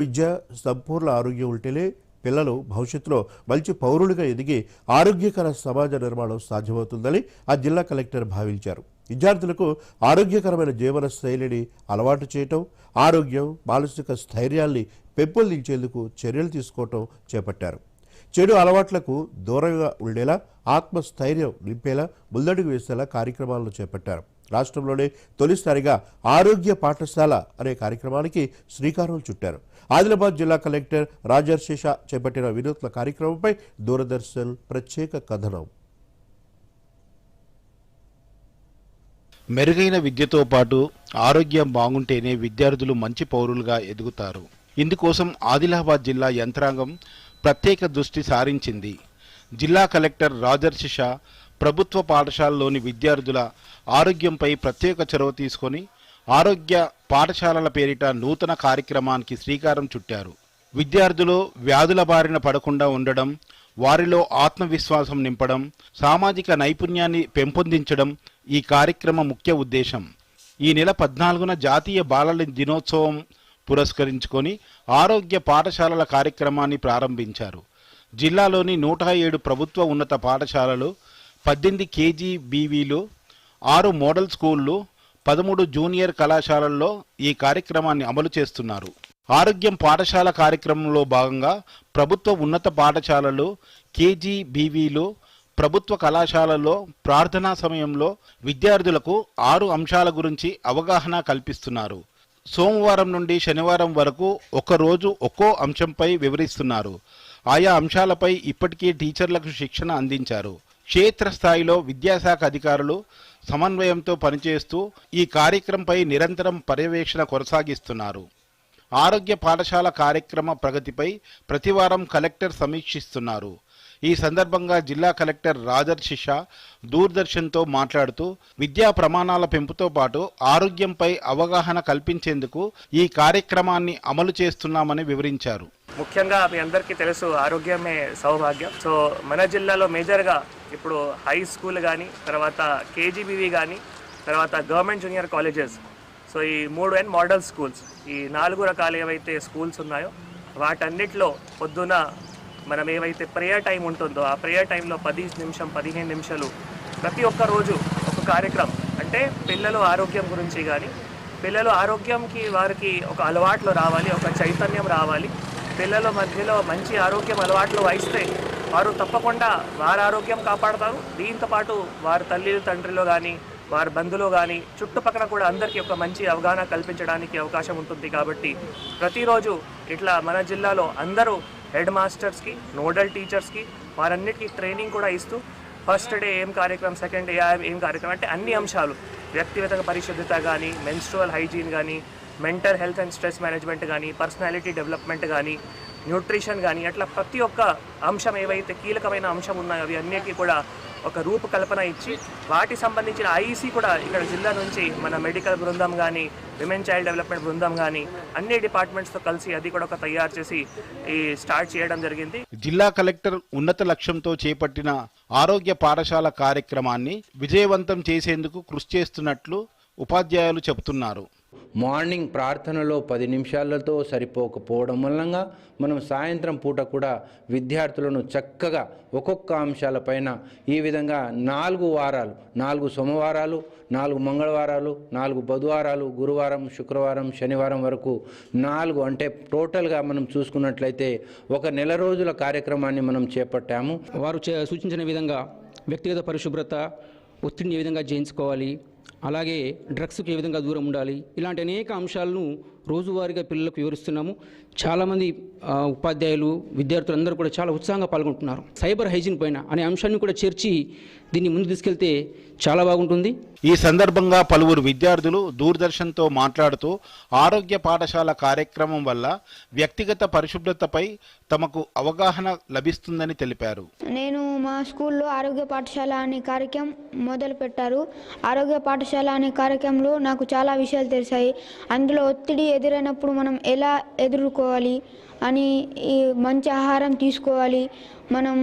విద్య సంపూర్ణ ఆరోగ్యం ఉంటేనే పిల్లలు భవిష్యత్తులో మంచి పౌరులుగా ఎదిగి ఆరోగ్యకర సమాజ నిర్మాణం సాధ్యమవుతుందని ఆ జిల్లా కలెక్టర్ భావించారు. విద్యార్థులకు ఆరోగ్యకరమైన జీవన శైలిని అలవాటు చేయటం ఆరోగ్యం మానసిక స్థైర్యాన్ని పెంపొందించేందుకు చర్యలు తీసుకోవటం చేపట్టారు. చెడు అలవాట్లకు దూరంగా ఉండేలా ఆత్మస్థైర్యం నింపేలా ముందడుగు వేసేలా కార్యక్రమాలను చేపట్టారు. రాష్ట్రంలోనే తొలిసారిగా ఆరోగ్య పాఠశాల అనే కార్యక్రమానికి శ్రీకారం చుట్టారు. ఆదిలాబాద్ జిల్లా కలెక్టర్ రాజర్శేష చేపట్టిన వినూత్న కార్యక్రమంపై దూరదర్శన్ ప్రత్యేక కథనం. మెరుగైన విద్యతో పాటు ఆరోగ్యం బాగుంటేనే విద్యార్థులు మంచి పౌరులుగా ఎదుగుతారు. ఇందుకోసం ఆదిలాబాద్ జిల్లా యంత్రాంగం ప్రత్యేక దృష్టి సారించింది. జిల్లా కలెక్టర్ రాజర్షిష ప్రభుత్వ పాఠశాలలోని విద్యార్థుల ఆరోగ్యంపై ప్రత్యేక చొరవ తీసుకొని ఆరోగ్య పాఠశాలల పేరిట నూతన కార్యక్రమానికి శ్రీకారం చుట్టారు. విద్యార్థులు వ్యాధుల బారిన పడకుండా ఉండడం వారిలో ఆత్మవిశ్వాసం నింపడం సామాజిక నైపుణ్యాన్ని పెంపొందించడం ఈ కార్యక్రమ ముఖ్య ఉద్దేశం. ఈ నెల పద్నాలుగున జాతీయ బాలల దినోత్సవం పురస్కరించుకొని ఆరోగ్య పాఠశాలల కార్యక్రమాన్ని ప్రారంభించారు. జిల్లాలోని నూట ఏడు ప్రభుత్వ ఉన్నత పాఠశాలలు పద్దెనిమిది కేజీ బీవీలు ఆరు మోడల్ స్కూళ్ళు పదమూడు జూనియర్ కళాశాలల్లో ఈ కార్యక్రమాన్ని అమలు చేస్తున్నారు. ఆరోగ్యం పాఠశాల కార్యక్రమంలో భాగంగా ప్రభుత్వ ఉన్నత పాఠశాలలు కేజీ బీవీలు ప్రభుత్వ కళాశాలల్లో ప్రార్థనా సమయంలో విద్యార్థులకు ఆరు అంశాల గురించి అవగాహన కల్పిస్తున్నారు. సోమవారం నుండి శనివారం వరకు ఒకరోజు ఒక్కో అంశంపై వివరిస్తున్నారు. ఆయా అంశాలపై ఇప్పటికే టీచర్లకు శిక్షణ అందించారు. క్షేత్రస్థాయిలో విద్యాశాఖ అధికారులు సమన్వయంతో పనిచేస్తూ ఈ కార్యక్రమంపై నిరంతరం పర్యవేక్షణ కొనసాగిస్తున్నారు. ఆరోగ్య పాఠశాల కార్యక్రమ ప్రగతిపై ప్రతివారం కలెక్టర్ సమీక్షిస్తున్నారు. ఈ సందర్భంగా జిల్లా కలెక్టర్ రాజర్ షిషా దూరదర్శన్తో మాట్లాడుతూ విద్యా ప్రమాణాల పెంపుతో పాటు ఆరోగ్యంపై అవగాహన కల్పించేందుకు ఈ కార్యక్రమాన్ని అమలు చేస్తున్నామని వివరించారు. ముఖ్యంగా మీ అందరికీ తెలుసు ఆరోగ్యమే సౌభాగ్యం. సో మన జిల్లాలో మేజర్గా ఇప్పుడు హై స్కూల్ కానీ తర్వాత కేజీబీవి కానీ తర్వాత గవర్నమెంట్ జూనియర్ కాలేజెస్. సో ఈ మూడు అండ్ మోడల్ స్కూల్స్ ఈ నాలుగు రకాలు ఏవైతే స్కూల్స్ ఉన్నాయో వాటన్నిటిలో పొద్దున మనం ఏవైతే ప్రేయర్ టైం ఉంటుందో ఆ ప్రేయర్ టైంలో పది నిమిషం పదిహేను నిమిషాలు ప్రతి ఒక్క రోజు ఒక కార్యక్రమం. అంటే పిల్లలు ఆరోగ్యం గురించి కానీ పిల్లలు ఆరోగ్యంకి వారికి ఒక అలవాట్లు రావాలి ఒక చైతన్యం రావాలి. పిల్లల మధ్యలో మంచి ఆరోగ్యం అలవాట్లు వహిస్తే వారు తప్పకుండా వారి ఆరోగ్యం కాపాడతారు. దీంతో పాటు వారి తల్లి తండ్రిలో కానీ వారి బంధువులు కానీ చుట్టుపక్కల కూడా అందరికీ ఒక మంచి అవగాహన కల్పించడానికి అవకాశం ఉంటుంది కాబట్టి ప్రతిరోజు ఇట్లా మన జిల్లాలో అందరూ హెడ్ మాస్టర్స్కి నోడల్ టీచర్స్కి వారన్నిటికీ ట్రైనింగ్ కూడా ఇస్తూ ఫస్ట్ డే ఏం కార్యక్రమం సెకండ్ డే ఏం కార్యక్రమం అంటే అన్ని అంశాలు. వ్యక్తిగత పరిశుద్ధత కానీ మెన్స్ట్రువల్ హైజీన్ కానీ mental health and stress management కానీ పర్సనాలిటీ డెవలప్మెంట్ కానీ న్యూట్రిషన్ కానీ అట్లా ప్రతి ఒక్క అంశం ఏవైతే కీలకమైన అంశం ఉన్నాయో అవి అన్నిటికీ కూడా ఒక రూపకల్పన ఇచ్చి వాటి సంబంధించిన ఐఈసీ కూడా ఇక్కడ జిల్లా నుంచి మన మెడికల్ బృందం కానీ విమెన్ చైల్డ్ డెవలప్మెంట్ బృందం కానీ అన్ని డిపార్ట్మెంట్స్తో కలిసి అది కూడా ఒక తయారు చేసి ఈ స్టార్ట్ చేయడం జరిగింది. జిల్లా కలెక్టర్ ఉన్నత లక్ష్యంతో చేపట్టిన ఆరోగ్య పాఠశాల కార్యక్రమాన్ని విజయవంతం చేసేందుకు కృషి చేస్తున్నట్లు ఉపాధ్యాయులు చెబుతున్నారు. మార్నింగ్ ప్రార్థనలో పది నిమిషాలతో సరిపోకపోవడం వలన మనం సాయంత్రం పూట కూడా విద్యార్థులను చక్కగా ఒక్కొక్క అంశాలపైన ఈ విధంగా నాలుగు వారాలు నాలుగు సోమవారాలు నాలుగు మంగళవారాలు నాలుగు బుధవారాలు గురువారం శుక్రవారం శనివారం వరకు నాలుగు అంటే టోటల్గా మనం చూసుకున్నట్లయితే ఒక నెల రోజుల కార్యక్రమాన్ని మనం చేపట్టాము. వారు చే- సూచించిన విధంగా వ్యక్తిగత పరిశుభ్రత ఒత్తిడిని ఏ విధంగా జయించుకోవాలి అలాగే డ్రగ్స్కి ఏ విధంగా దూరం ఉండాలి? ఇలాంటి అనేక అంశాలను రోజువారీగా పిల్లలకు వివరిస్తున్నాము. చాలామంది ఉపాధ్యాయులు విద్యార్థులందరూ కూడా చాలా ఉత్సాహంగా పాల్గొంటున్నారు. సైబర్ హైజీన్ పైన అనే అంశాన్ని కూడా చేర్చి దీన్ని ముందు తీసుకెళ్తే చాలా బాగుంటుంది. ఈ సందర్భంగా పలువురు విద్యార్థులు దూరదర్శన్తో మాట్లాడుతూ ఆరోగ్య పాఠశాల కార్యక్రమం వల్ల వ్యక్తిగత పరిశుభ్రతపై తమకు అవగాహన లభిస్తుందని తెలిపారు. నేను మా స్కూల్లో ఆరోగ్య పాఠశాల అనే కార్యక్రమం మొదలు పెట్టారు ఆరోగ్య పాఠశాల అనే కార్యక్రమంలో నాకు చాలా విషయాలు తెలిసాయి. అందులో ఒత్తిడి ఎదురైనప్పుడు మనం ఎలా ఎదుర్కోవాలి అని మంచి ఆహారం తీసుకోవాలి. మనం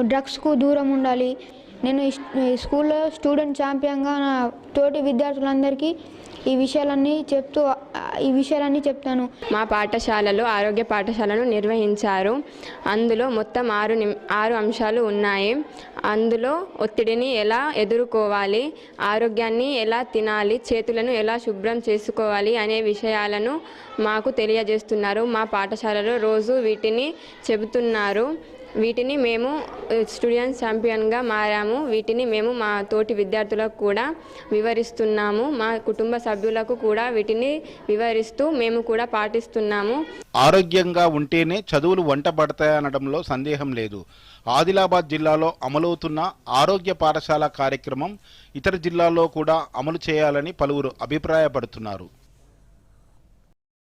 డ్రగ్స్కు దూరం ఉండాలి. నేను స్కూల్లో స్టూడెంట్ ఛాంపియన్గా నా తోటి విద్యార్థులందరికీ ఈ విషయాలన్నీ చెప్తూ ఈ విషయాలన్నీ చెప్తాను. మా పాఠశాలలో ఆరోగ్య పాఠశాలను నిర్వహించారు. అందులో మొత్తం ఆరు ఆరు అంశాలు ఉన్నాయి. అందులో ఒత్తిడిని ఎలా ఎదుర్కోవాలి ఆరోగ్యాన్ని ఎలా తినాలి చేతులను ఎలా శుభ్రం చేసుకోవాలి అనే విషయాలను మాకు తెలియజేస్తున్నారు. మా పాఠశాలలో రోజు వీటిని చెబుతున్నారు. వీటిని మేము స్టూడెంట్స్ ఛాంపియన్గా మారాము. వీటిని మేము మా తోటి విద్యార్థులకు కూడా వివరిస్తున్నాము. మా కుటుంబ సభ్యులకు కూడా వీటిని వివరిస్తూ మేము కూడా పాటిస్తున్నాము. ఆరోగ్యంగా ఉంటేనే చదువులు వంట పడతాయనడంలో సందేహం లేదు. ఆదిలాబాద్ జిల్లాలో అమలవుతున్న ఆరోగ్య పాఠశాల కార్యక్రమం ఇతర జిల్లాల్లో కూడా అమలు చేయాలని పలువురు అభిప్రాయపడుతున్నారు.